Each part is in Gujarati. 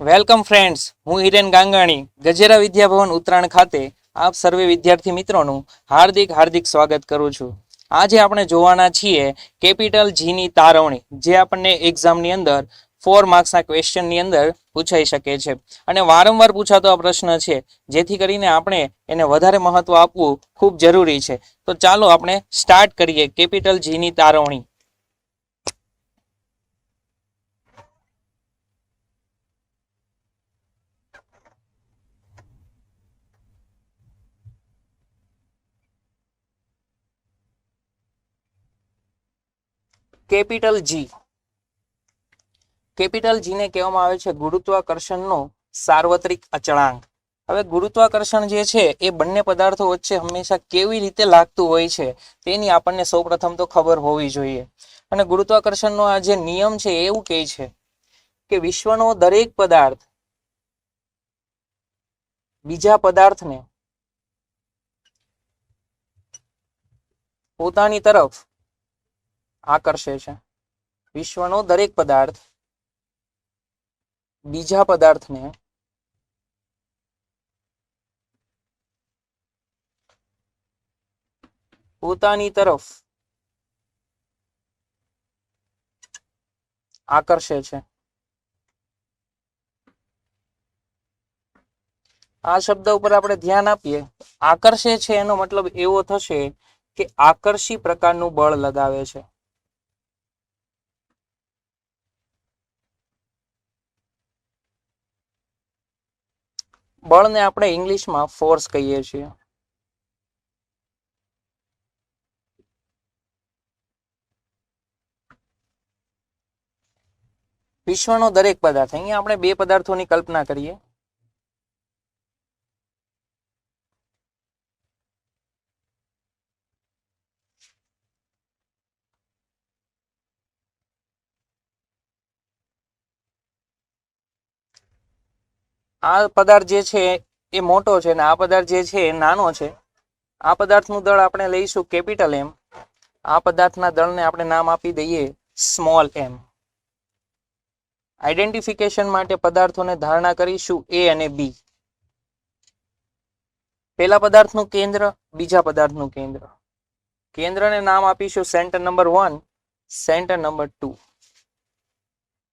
વેલકમ ફ્રેન્ડ્સ, હું હિરેન ગાંગાણી, ગજેરા વિદ્યાભવન ઉત્તરાયણ ખાતે આપ સર્વે વિદ્યાર્થી મિત્રોનું હાર્દિક હાર્દિક સ્વાગત કરું છું. આજે આપણે જોવાના છીએ કેપિટલ જીની તારવણી, જે આપણને એક્ઝામની અંદર ફોર માર્ક્સના ક્વેશ્ચનની અંદર પૂછાઈ શકે છે. અને વારંવાર પૂછાતો આ પ્રશ્ન છે, જેથી કરીને આપણે એને વધારે મહત્વ આપવું ખૂબ જરૂરી છે. તો ચાલો આપણે સ્ટાર્ટ કરીએ કેપિટલ જીની તારવણી. કેપિટલ જી કેપિટલ જીને કહેવામાં આવે છે ગુરુત્વાકર્ષણનો સાર્વત્રિક અચળાંક. હવે ગુરુત્વાકર્ષણ જે છે, એ બંને પદાર્થો વચ્ચે હંમેશા કેવી રીતે લાગતું હોય છે, તેની આપણને સૌપ્રથમ તો ખબર હોવી જોઈએ. અને ગુરુત્વાકર્ષણનો આ જે નિયમ છે એવું કહે છે કે વિશ્વનો દરેક પદાર્થ બીજા પદાર્થને પોતાની તરફ આકર્ષે છે. વિશ્વનો દરેક પદાર્થ બીજા પદાર્થને પોતાની તરફ આકર્ષે છે. આ શબ્દ ઉપર આપણે ધ્યાન આપીએ. આકર્ષે છે એનો મતલબ એવો થશે કે આકર્ષી પ્રકારનું બળ લગાવે છે. બળને આપણે ઇંગ્લિશમાં ફોર્સ કહીએ છીએ. વિશ્વનો દરેક પદાર્થ, અહીંયા આપણે બે પદાર્થોની કલ્પના કરીએ. આ પદાર્થ જે છે એ મોટો છે અને આ પદાર્થ જે છે એ નાનો છે. આ પદાર્થનું દળ આપણે લઈશું કેપિટલ એમ આ પદાર્થના દળને આપણે નામ આપી દઈએ સ્મોલ એમ આઈડેન્ટિફિકેશન માટે પદાર્થોને ધારણા કરીશું એ અને બી પેલા પદાર્થનું કેન્દ્ર, બીજા પદાર્થનું કેન્દ્ર. કેન્દ્રને નામ આપીશું centre number one, centre number two.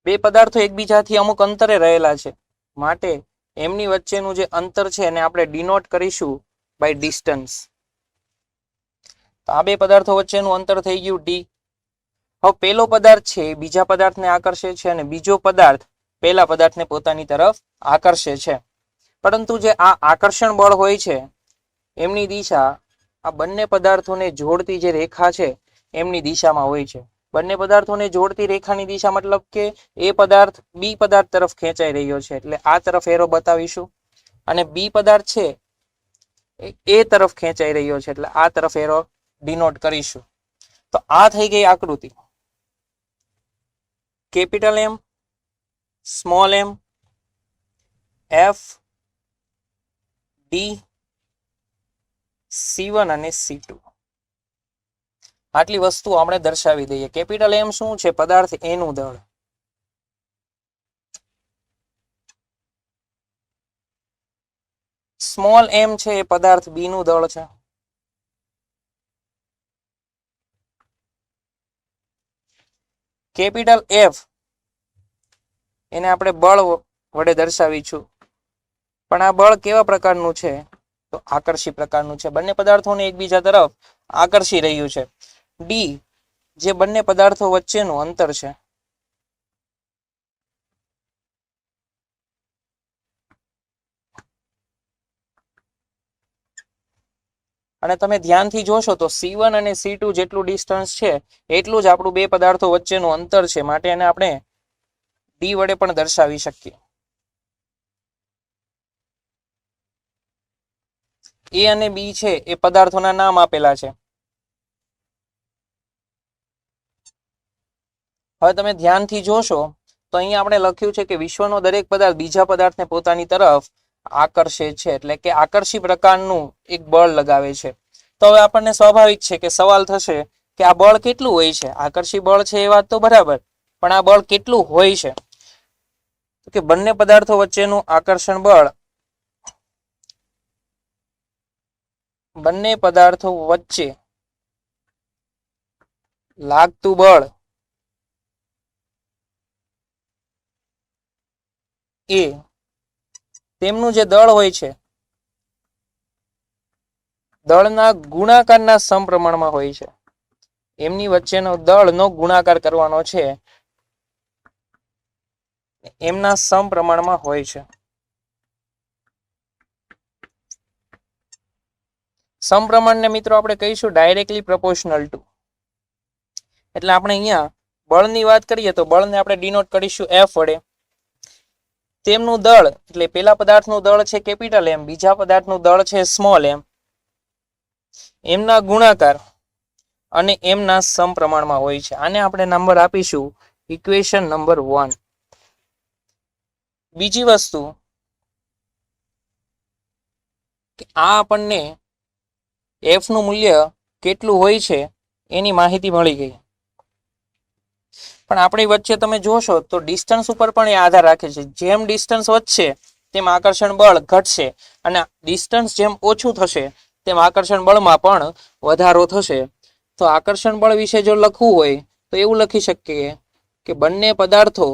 બે પદાર્થો એકબીજાથી અમુક અંતરે રહેલા છે. માટે એમની વચ્ચેનું જે અંતર છે એને આપણે ડિનોટ કરીશું બાય ડિસ્ટન્સ તો આ બે પદાર્થો વચ્ચેનું અંતર થઈ ગયું ડી હવે પેલો પદાર્થ છે બીજા પદાર્થને આકર્ષે છે અને બીજો પદાર્થ પેલા પદાર્થને પોતાની તરફ આકર્ષે છે. પરંતુ જે આ આકર્ષણ બળ હોય છે, એમની દિશા આ બંને પદાર્થોને જોડતી જે રેખા છે, એમની દિશામાં હોય છે. બંને પદાર્થોને જોડતી રેખાની દિશા મતલબ કે એ પદાર્થ બી પદાર્થ તરફ ખેંચાઈ રહ્યો છે. એટલે આ તરફ એરો બતાવીશું. અને બી પદાર્થ છે એ તરફ ખેંચાઈ રહ્યો છે. એટલે આ તરફ એરો ડિનોટ કરીશું. તો આ થઈ ગઈ આકૃતિ. Capital M small M F D C one અને સી ટુ આટલી વસ્તુ આપણે દર્શાવી દઈએ. કેપિટલ એમ શું છે? પદાર્થ એનું દળ. સ્મોલ એમ છે એ પદાર્થ બી નું દળ છે. કેપિટલ એફ એને આપણે બળ વડે દર્શાવીશું. પણ આ બળ કેવા પ્રકારનું છે? તો આકર્ષી પ્રકારનું છે. બંને પદાર્થોને એકબીજા તરફ આકર્ષી રહ્યું છે. ડી જે બંને પદાર્થો વચ્ચેનું અંતર છે. અને તમે ધ્યાનથી જોશો તો સી વન અને સી ટુ જેટલું ડિસ્ટન્સ છે, એટલું જ આપણું બે પદાર્થો વચ્ચેનું અંતર છે, માટે એને આપણે ડી વડે પણ દર્શાવી શકીએ. એ અને બી છે, એ પદાર્થોના નામ આપેલા છે. હવે તમે ધ્યાનથી જોશો, તો અહીંયા આપણે લખ્યું છે કે વિશ્વનો દરેક પદાર્થ બીજા પદાર્થને પોતાની તરફ આકર્ષે છે, એટલે કે આકર્ષી પ્રકારનું એક બળ લગાવે છે. તો હવે આપણને સ્વાભાવિક છે કે સવાલ થશે કે આ બળ કેટલું હોય છે? આકર્ષી બળ છે એ વાત તો બરાબર, પણ આ બળ કેટલું હોય છે? કે બંને પદાર્થો વચ્ચેનું આકર્ષણ બળ, બંને પદાર્થો વચ્ચે લાગતું બળ એ. તેમનું જે દળ હોય છે, દળના ગુણાકારના સમપ્રમાણમાં હોય છે. એમની વચ્ચેનો દળનો ગુણાકાર કરવાનો છે. એમના સમપ્રમાણમાં હોય છે. સમપ્રમાણને મિત્રો આપણે કહીશું ડાયરેક્ટલી પ્રપોર્શનલ ટુ એટલે આપણે અહીંયા બળની વાત કરીએ તો બળને આપણે ડિનોટ કરીશું એફ વડે. તેમનું દળ, એટલે પેલા પદાર્થનું દળ છે કેપિટલ એમ બીજા પદાર્થનું દળ છે સ્મોલ એમ એમના ગુણાકાર અને એમના સમપ્રમાણમાં હોય છે. આને આપણે નંબર આપીશું ઇક્વેશન નંબર વન બીજી વસ્તુ આ આપણને એફનું મૂલ્ય કેટલું હોય છે, એની માહિતી મળી ગઈ. પણ આપણી વચ્ચે તમે જોશો તો ડિસ્ટન્સ ઉપર પણ એ આધાર રાખે છે. જેમ ડિસ્ટન્સ વધશે, તેમ આકર્ષણ બળ ઘટશે અને ડિસ્ટન્સ જેમ ઓછું થશે, તેમ આકર્ષણ બળમાં પણ વધારો થશે. તો આકર્ષણ બળ વિશે જો લખવું હોય, તો એવું લખી શકીએ કે બંને પદાર્થો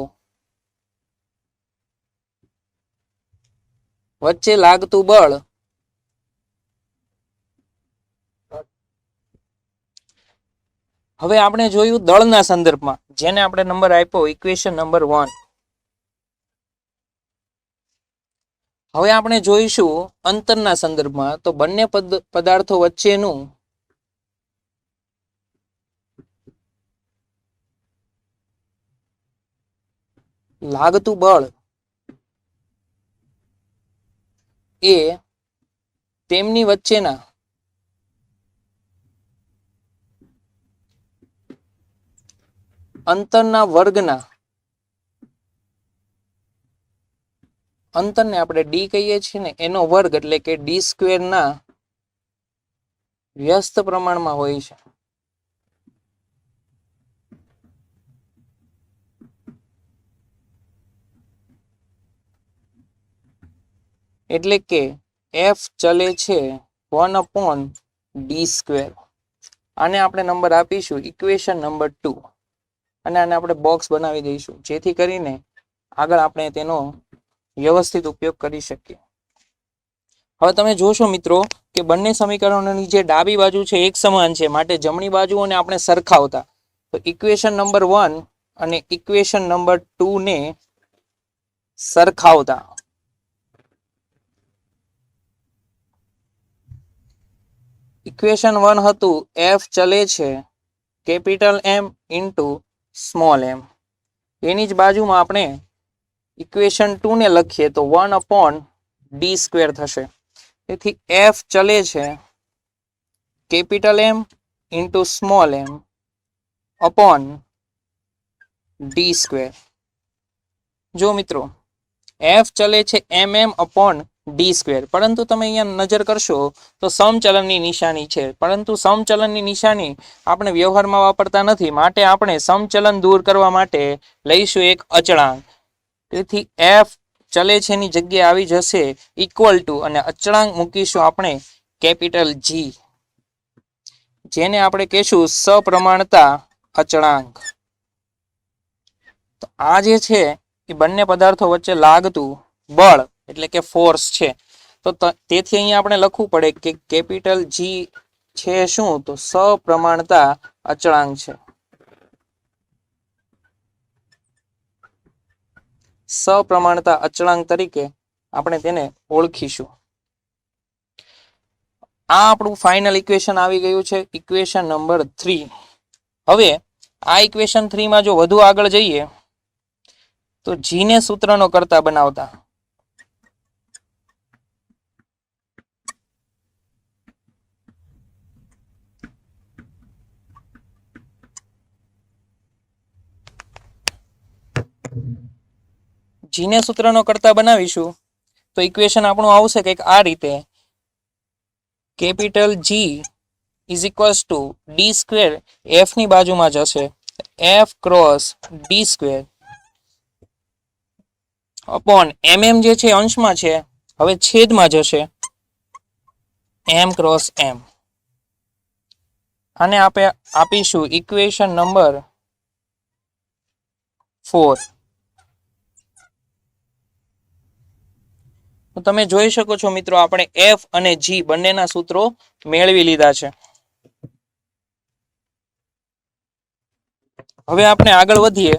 વચ્ચે લાગતું બળ હવે આપણે જોયું દળના સંદર્ભમાં. જેને આપણે નંબર આપ્યો ઇક્વેશન નંબર વન હવે આપણે જોઈશું અંતરના સંદર્ભમાં તો બંને પદાર્થો વચ્ચેનું લાગતું બળ એ તેમની વચ્ચેના અંતરના વર્ગના. અંતરને આપણે ડી કહીએ છીએ ને, એનો વર્ગ એટલે કે ડી સ્ક્વેરના વ્યસ્ત પ્રમાણમાં હોય છે. એટલે કે એફ ચલે છે વન અપોન ડી સ્ક્વેર આને આપણે નંબર આપીશું ઇક્વેશન નંબર ટુ અને આને આપણે બોક્સ બનાવી દઈશું. જેથી કરીને આગળ આપણે તેનો વ્યવસ્થિત ઉપયોગ કરી શકીએ. હવે તમે જોશો મિત્રો કે બંને સમીકરણોની જે ડાબી બાજુ છે એક સમાન છે. માટે જમણી બાજુઓને આપણે સરખાવતા. તો ઇક્વેશન નંબર વન અને ઇક્વેશન નંબર ટુ ને સરખાવતા. ઇક્વેશન વન હતું. એફ ચલે છે. Capital M into small M. એની જ બાજુમાં આપણે ઇક્વેશન ટુ ને લખીએ તો વન અપોન ડી સ્ક્વેર થશે. તેથી એફ ચલે છે capital M into small M upon D square. જો મિત્રો, એફ ચલે છે M M upon D square પરંતુ તમે અહીંયા નજર કરશો તો સમચલનની નિશાની છે. પરંતુ સમચલનની નિશાની આપણે વ્યવહારમાં વાપરતા નથી. માટે આપણે સમચલન દૂર કરવા માટે લઈશું એક અચળાંક. તેથી એફ ચલે છે ની જગ્યાએ આવી જશે ઇક્વલ ટુ અને અચળાંક મૂકીશું આપણે કેપિટલ જી જેને આપણે કહેશું સપ્રમાણતા અચળાંક. તો આ જે છે એ બંને પદાર્થો વચ્ચે લાગતું બળ એટલે કે ફોર્સ છે. તો તેથી અહીંયા આપણે લખવું પડે કે કેપિટલ જી છે શું? તો સપ્રમાણતા અચળાંક છે. સપ્રમાણતા અચળાંક તરીકે આપણે તેને ઓળખીશું. આ આપણું ફાઇનલ ઇક્વેશન આવી ગયું છે ઇક્વેશન નંબર થ્રી હવે આ ઇક્વેશન થ્રીમાં જો વધુ આગળ જઈએ, તો જીને સૂત્રનો કરતા બનાવતા. જીને સૂત્રનો કરતા બનાવીશું, તો ઇક્વેશન આપણું આવશે કંઈક આ રીતે. Capital G is equals to D square એફની બાજુમાં જશે F cross D square upon M M જે છે અંશમાં છે, હવે છેદમાં જશે એમ ક્રોસ એમ આને આપણે આપીશું ઇક્વેશન નંબર ફોર તો તમે જોઈ શકો છો મિત્રો, આપણે એફ અને જી બંનેના સૂત્રો મેળવી લીધા છે. હવે આપણે આગળ વધીએ.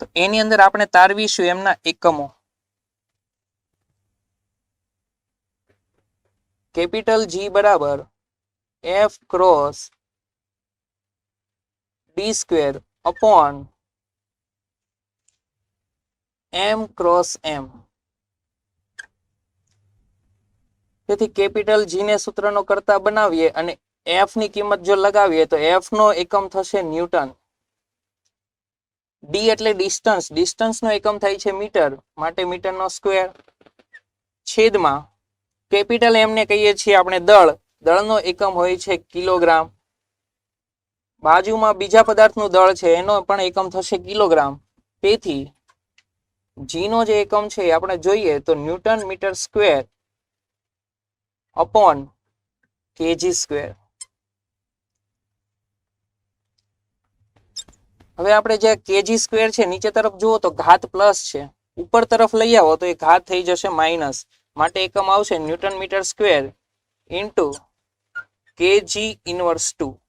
તો એની અંદર આપણે તારવીશું એમના એકમો. કેપિટલ જી બરાબર F cross D square upon M cross M તેથી કેપિટલ જી ને સૂત્રનો કરતા બનાવીએ અને એફની કિંમત જો લગાવીએ તો એફ નો એકમ થશે ન્યૂટન. ડી એટલે ડિસ્ટન્સ ડિસ્ટન્સ નો એકમ થાય છે મીટર. માટે મીટર નો સ્ક્વેર છેદમાં કેપિટલ એમ ને કહીએ છીએ આપણે દળ. દળનો એકમ હોય છે કિલોગ્રામ. બાજુમાં બીજા પદાર્થનું દળ છે, એનો પણ એકમ થશે કિલોગ્રામ. તેથી જી નો જે એકમ છે આપણે જોઈએ તો newton metre square upon kg square. હવે આપણે જે કેજી સ્ક્વેર છે, નીચે તરફ જુઓ તો ઘાત પ્લસ છે. ઉપર તરફ લઈ આવો તો એ ઘાત થઈ જશે માઇનસ. માટે એકમ આવશે newton metre square into kg inverse two.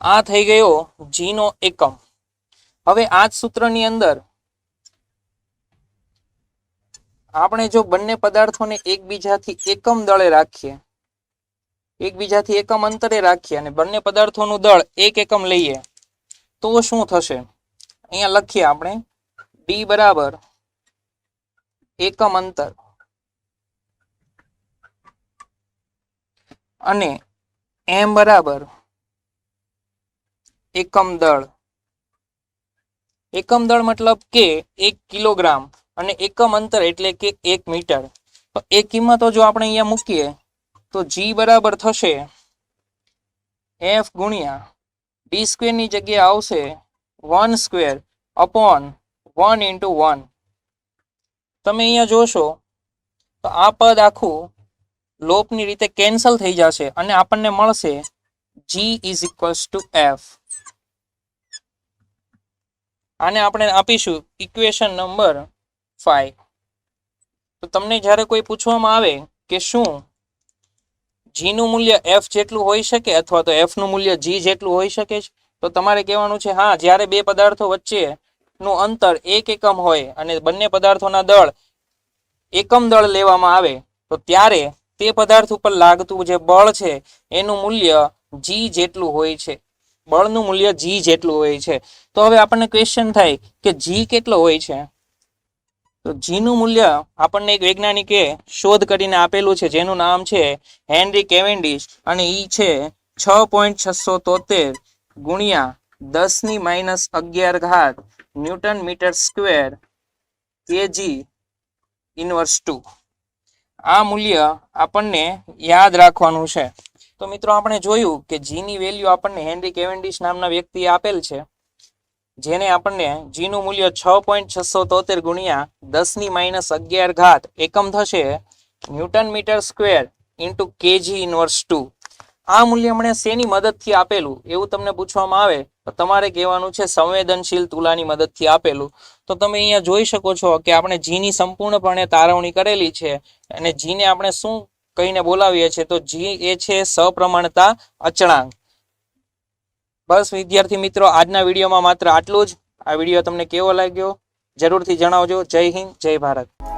આ થઈ ગયો જી નો એકમ. હવે આ જ સૂત્રની અંદર આપણે જો બંને પદાર્થોને એકબીજાથી એકમ દળે રાખીએ, એકબીજાથી એકમ અંતરે રાખીએ અને બંને પદાર્થોનું દળ એક એકમ લઈએ, તો શું થશે? અહીંયા લખીએ આપણે ડી બરાબર એકમ અંતર. અને એમ બરાબર એકમ દળ. એકમ દળ મતલબ કે એક કિલોગ્રામ અને એકમ અંતર એટલે કે એક મીટર. તો એ કિંમતો જો આપણે અહીંયા મૂકીએ, તો જી બરાબર થશે એફ ગુણ્યા ડી સ્ક્વેરની જગ્યાએ આવશે one square upon one into one તમે અહીંયા જોશો, તો આ પદ આખું લોપની રીતે કેન્સલ થઈ જશે અને આપણને મળશે G is equals to F આને આપણે આપીશું ઇક્વેશન નંબર ફાઈવ તો તમને જ્યારે કોઈ પૂછવામાં આવે કે શું જીનું મૂલ્ય એફ જેટલું હોઈ શકે અથવા તો એફનું મૂલ્ય જી જેટલું હોઈ શકે તો તમારે કહેવાનું છે, હા, જ્યારે બે પદાર્થો વચ્ચેનું અંતર એક એકમ હોય અને બંને પદાર્થોના દળ એકમ દળ લેવામાં આવે, તો ત્યારે તે પદાર્થ ઉપર લાગતું જે બળ છે, એનું મૂલ્ય જી જેટલું હોય છે. બળનું મૂલ્ય જી જેટલું હોય છે. તો હવે આપણને ક્વેશ્ચન થાય કે જી કેટલો હોય છે? તો જીનું મૂલ્ય આપણને એક વૈજ્ઞાનિકે શોધ કરીને આપેલું છે, જેનું નામ છે હેનરી કેવેન્ડિશ અને ઈ છે છ પોઈન્ટ છસો તોતેર ગુણ્યા દસની માઇનસ અગિયાર ઘાત newton metre square kg inverse two. આ મૂલ્ય આપણને યાદ રાખવાનું છે. તો મિત્રો આપણે જોયું કે જીની વેલ્યુ આપણને હેનરી કેવેન્ડિશ નામના વ્યક્તિએ આપેલ છે, જેને આપણને જીનું મૂલ્ય છ પોઈન્ટ છસો તોતેર ગુણ્યા દસની માઇનસ અગિયાર ઘાત એકમ થશે newton metre square into kg inverse two. આ મૂલ્ય હમણે શેની મદદથી આપેલું? એવું તમને પૂછવામાં આવે તો તમારે કહેવાનું છે સંવેદનશીલ તુલાની મદદથી આપેલું. તો તમે અહીંયા જોઈ શકો છો કે આપણે જીની સંપૂર્ણપણે તારવણી કરેલી છે અને જીને આપણે શું કહીને બોલાવીએ છીએ, તો જી એ છે સપ્રમાણતા અચળાંક. બસ વિદ્યાર્થી મિત્રો, આજના વિડીયોમાં માત્ર આટલું જ. આ વીડિયો તમને કેવો લાગ્યો જરૂરથી જણાવજો. જય હિન્દ, જય ભારત.